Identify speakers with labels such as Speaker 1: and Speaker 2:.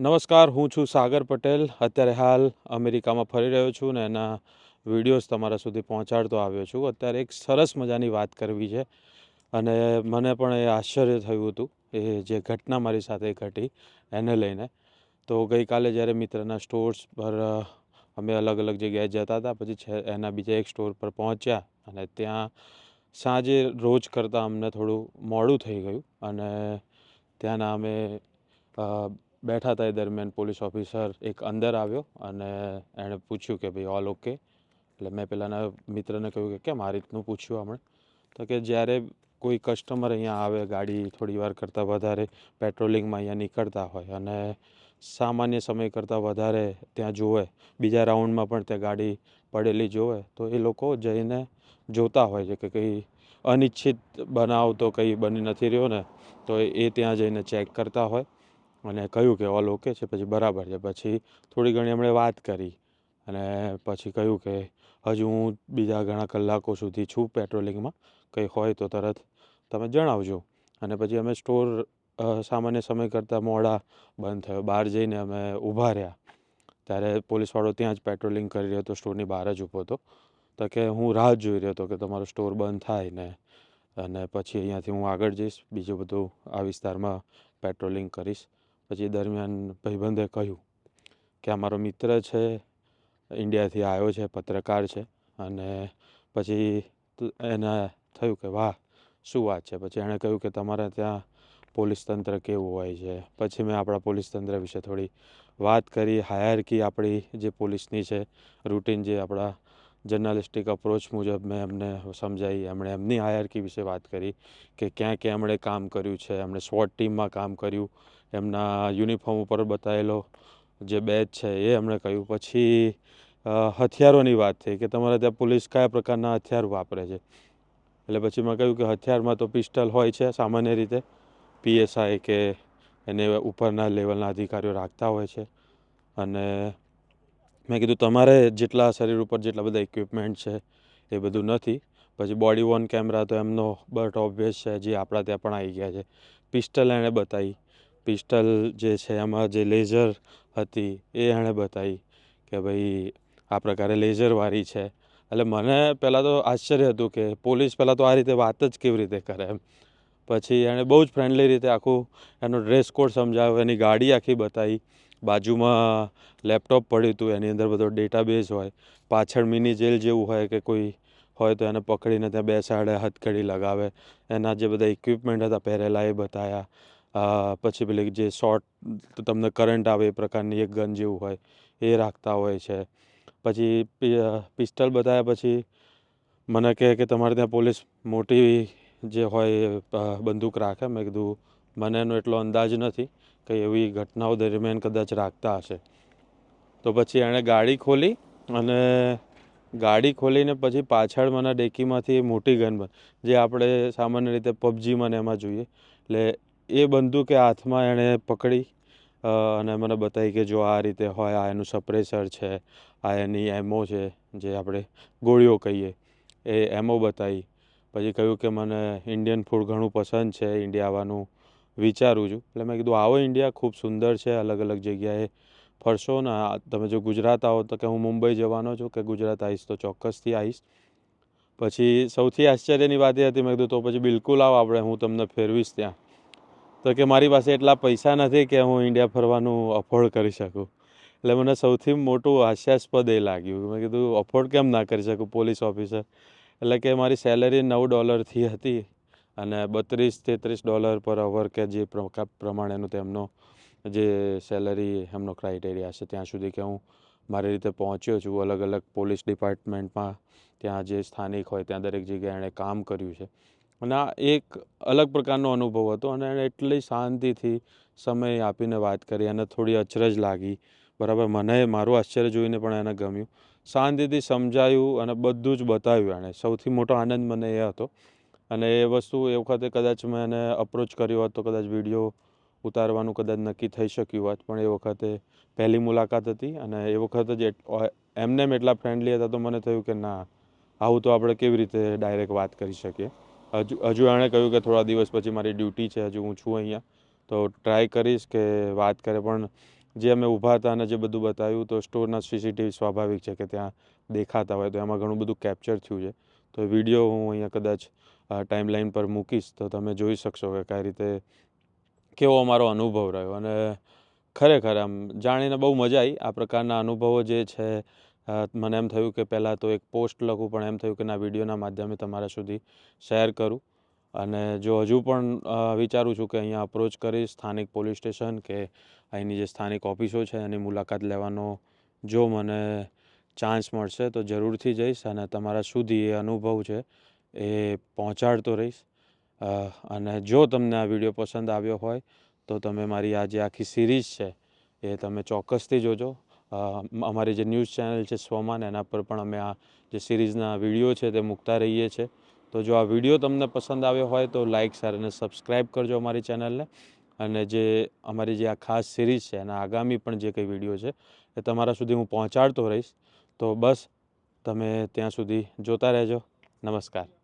Speaker 1: નમસ્કાર, હું છું સાગર પટેલ. અત્યારે હાલ અમેરિકામાં ફરી રહ્યો છું ને એના વિડીયોઝ તમારા સુધી પહોંચાડતો આવ્યો છું. અત્યારે એક સરસ મજાની વાત કરવી છે અને મને પણ એ આશ્ચર્ય થયું હતું, એ જે ઘટના મારી સાથે ઘટી એને લઈને. તો ગઈકાલે જ્યારે મિત્રના સ્ટોર્સ પર અમે અલગ અલગ જગ્યાએ જતા હતા, પછી છે, એના બીજા એક સ્ટોર પર પહોંચ્યા અને ત્યાં સાંજે રોજ કરતાં અમને થોડું મોડું થઈ ગયું અને ત્યાંના અમે બેઠા હતા એ દરમિયાન પોલીસ ઓફિસર એક અંદર આવ્યો અને એણે પૂછ્યું કે ભાઈ ઓલ ઓકે એટલે મેં પેલાના મિત્રને કહ્યું કે કેમ આ રીતનું પૂછ્યું હમણાં? તો કે જ્યારે કોઈ કસ્ટમર અહીંયા આવે, ગાડી થોડી વાર કરતાં વધારે પેટ્રોલિંગમાં અહીંયા નીકળતા હોય અને સામાન્ય સમય કરતાં વધારે ત્યાં જોવે, બીજા રાઉન્ડમાં પણ ત્યાં ગાડી પડેલી જોવે, તો એ લોકો જઈને જોતા હોય છે કે કંઈ અનિચ્છિત બનાવ તો કંઈ બની નથી રહ્યો ને, તો એ ત્યાં જઈને ચેક કરતા હોય. અને કહ્યું કે ઓલ ઓકે છે, પછી બરાબર છે, પછી થોડી ઘણી એમણે વાત કરી અને પછી કહ્યું કે હજુ હું બીજા ઘણા કલાકો સુધી છું પેટ્રોલિંગમાં, કંઈ હોય તો તરત તમે જણાવજો. અને પછી અમે સ્ટોર સામાન્ય સમય કરતાં મોડા બંધ થયો. બહાર જઈને અમે ઊભા રહ્યા. ત્યારે પોલીસવાળો ત્યાં જ પેટ્રોલિંગ કરી રહ્યો હતો, સ્ટોરની બહાર જ ઊભો હતો. તો કે હું રાહ જોઈ રહ્યો હતો કે તમારો સ્ટોર બંધ થાય ને, અને પછી અહીંયાથી હું આગળ જઈશ, બીજું બધું આ વિસ્તારમાં પેટ્રોલિંગ કરીશ. પછી દરમિયાન ભાઈબંધે કહ્યું કે આ મારો મિત્ર છે, ઇન્ડિયાથી આવ્યો છે, પત્રકાર છે. અને પછી એને થયું કે, વાહ, શું વાત છે. પછી એણે કહ્યું કે, તમારે ત્યાં પોલીસ તંત્ર કેવું હોય છે? પછી મેં આપણા પોલીસ તંત્ર વિશે થોડી વાત કરી. હાયરકી આપણી જે પોલીસની છે રૂટીન જે આપણા જર્નલિસ્ટિક અપ્રોચ મુજબ મેં એમને સમજાવી એમણે એમની હાયરકી વિશે વાત કરી કે ક્યાં ક્યાં એમણે કામ કર્યું છે, એમણે સ્વોટ ટીમમાં કામ કર્યું, એમના યુનિફોર્મ ઉપર બતાવેલો જે બેચ છે એ એમણે કહ્યું. પછી હથિયારોની વાત થઈ કે તમારે ત્યાં પોલીસ કયા પ્રકારના હથિયાર વાપરે છે? એટલે પછી મેં કહ્યું કે હથિયારમાં તો પિસ્ટલ હોય છે સામાન્ય રીતે પીએસઆઈ કે એને ઉપરના લેવલના અધિકારીઓ રાખતા હોય છે. અને મેં કીધું, તમારે જેટલા શરીર ઉપર જેટલા બધા ઇક્વિપમેન્ટ છે, એ બધું નથી. પછી બોડી વોન કેમેરા તો એમનો બટ ઓબ્વિયસ છે, જે આપણા ત્યાં પણ આવી ગયા છે. પિસ્ટલ એણે બતાવી. પિસ્ટલ જે છે, એમાં જે લેઝર હતી, એ એણે બતાવી કે ભાઈ, આ પ્રકારે લેઝરવાળી છે. એટલે મને પહેલાં તો આશ્ચર્ય હતું કે પોલીસ પહેલાં તો આ રીતે વાત જ કેવી રીતે કરે એમ. પછી એણે બહુ જ ફ્રેન્ડલી રીતે આખું એનો ડ્રેસ કોડ સમજાવ્યો, એની ગાડી આખી બતાવી. બાજુમાં લેપટોપ પડ્યું હતું, એની અંદર બધો ડેટાબેઝ હોય, પાછળ મિની જેલ જેવું હોય કે કોઈ હોય તો એને પકડીને ત્યાં બેસાડે હથકડી લગાવે. એના જે બધા ઇક્વિપમેન્ટ હતા, પહેરેલા એ બતાવ્યા પછી પેલી જે શોર્ટ તમને કરંટ આવે એ પ્રકારની એક ગન જેવું હોય, એ રાખતા હોય છે. પછી પિસ્ટલ બતાવ્યા પછી મને કહે કે તમારે ત્યાં પોલીસ મોટી જે હોય બંદૂક રાખે. મેં કીધું, મને એનો એટલો અંદાજ નથી. કંઈ એવી ઘટનાઓ દરમિયાન કદાચ રાખતા હશે. તો પછી એણે ગાડી ખોલી અને ગાડી ખોલીને પછી પાછળ મને ડેકીમાંથી મોટી ગન જે આપણે સામાન્ય રીતે પબજીમાં ને એમાં જોઈએ. એટલે એ બંદૂકે હાથમાં એણે પકડી અને મને બતાવી કે જો આ રીતે હોય, આ એનું સપ્રેસર છે, આ એની એમો છે, જે આપણે ગોળીઓ કહીએ. એ એમો બતાવી. પછી કહ્યું કે મને ઇન્ડિયન ફૂડ ઘણું પસંદ છે ઇન્ડિયા આવવાનું વિચારું છું. એટલે મેં કીધું, આવો ઇન્ડિયા ખૂબ સુંદર છે, અલગ અલગ જગ્યાએ ફરશો ને તમે જો ગુજરાત આવો તો કે હું મુંબઈ જવાનો છું કે ગુજરાત આવીશ તો ચોક્કસથી આવીશ. પછી સૌથી આશ્ચર્યની વાત એ હતી, મેં કીધું, તો પછી બિલકુલ આવો આપણે, હું તમને ફેરવીશ ત્યાં. તો કે મારી પાસે એટલા પૈસા નથી કે હું ઇન્ડિયા ફરવાનું અફોર્ડ કરી શકું. એટલે મને સૌથી મોટું હાસ્યાસ્પદ એ લાગ્યું. મેં કીધું અફોર્ડ કેમ ના કરી શકું, પોલીસ ઓફિસર? એટલે કે મારી સેલરી નવ ડોલરથી હતી. અને બત્રીસ તેત્રીસ ડોલર પર અવર કે જે પ્રમાણેનું તેમનો જે સેલરી એમનો ક્રાઇટેરિયા છે, ત્યાં સુધી કે હું મારી રીતે પહોંચ્યો છું. અલગ અલગ પોલીસ ડિપાર્ટમેન્ટમાં ત્યાં જે સ્થાનિક હોય, ત્યાં દરેક જગ્યાએ એણે કામ કર્યું છે. અને આ એક અલગ પ્રકારનો અનુભવ હતો અને એણે એટલી શાંતિથી સમય આપીને વાત કરી અને થોડી અચરજ લાગી. બરાબર? મને મારું આશ્ચર્ય જોઈને પણ એને ગમ્યું. શાંતિથી સમજાયું અને બધું જ બતાવ્યું એણે. સૌથી મોટો આનંદ મને એ હતો અને એ વસ્તુ એ વખતે કદાચ મેં એને અપ્રોચ કર્યો હોત તો કદાચ વીડિયો ઉતારવાનું કદાચ નક્કી થઈ શક્યું હોત. પણ એ વખતે પહેલી મુલાકાત હતી અને એ વખતે જ એમને એટલા ફ્રેન્ડલી હતા તો મને થયું કે ના, આવું તો આપણે કેવી રીતે ડાયરેક્ટ વાત કરી શકીએ? હજુ હજુ એણે કહ્યું કે થોડા દિવસ પછી મારી ડ્યુટી છે, હજુ હું છું અહીંયા. તો ટ્રાય કરીશ કે વાત કરે. પણ જે અમે ઊભા હતા અને જે બધું બતાવ્યું તો સ્ટોરના સીસીટીવી સ્વાભાવિક છે કે ત્યાં દેખાતા હોય તો એમાં ઘણું બધું કેપ્ચર થયું છે. તો વીડિયો હું અહીંયા કદાચ ટાઈમલાઈન પર મૂકીશ, તો તમે જોઈ શકશો કે કઈ રીતે કેવો અમારો અનુભવ રહ્યો. અને ખરેખર આમ જાણીને બહુ મજા આવી આ પ્રકારના અનુભવો જે છે મને એમ થયું કે પહેલાં તો એક પોસ્ટ લખું, પણ એમ થયું કે ના, વિડીયોના માધ્યમે તમારા સુધી શેર કરું. અને જો હજુ પણ વિચારું છું કે અહીંયા અપ્રોચ કરીશ સ્થાનિક પોલીસ સ્ટેશન કે અહીંની જે સ્થાનિક ઓફિસો છે, એની મુલાકાત લેવાનો જો મને ચાન્સ મળશે, તો જરૂરથી જઈશ. અને તમારા સુધી એ અનુભવ છે એ પહોંચાડતો રહીશ. અને જો તમને આ વીડિયો પસંદ આવ્યો હોય, તો તમે મારી આ જે આખી સિરીઝ છે, એ તમે ચોક્કસથી જોજો. અમારી જે ન્યૂઝ ચેનલ છે સ્વમાન, એના પર પણ અમે આ જે સિરીઝના વીડિયો છે તે મૂકતા રહીએ છીએ. તો જો આ વીડિયો તમને પસંદ આવ્યો હોય, તો લાઇક શેર અને સબસ્ક્રાઈબ કરજો અમારી ચેનલને. અને જે અમારી જે આ ખાસ સિરીઝ છે, એના આગામી પણ જે કંઈ વીડિયો છે, એ તમારા સુધી હું પહોંચાડતો રહીશ. તો બસ, તમે ત્યાં સુધી જોતા રહેજો. નમસ્કાર.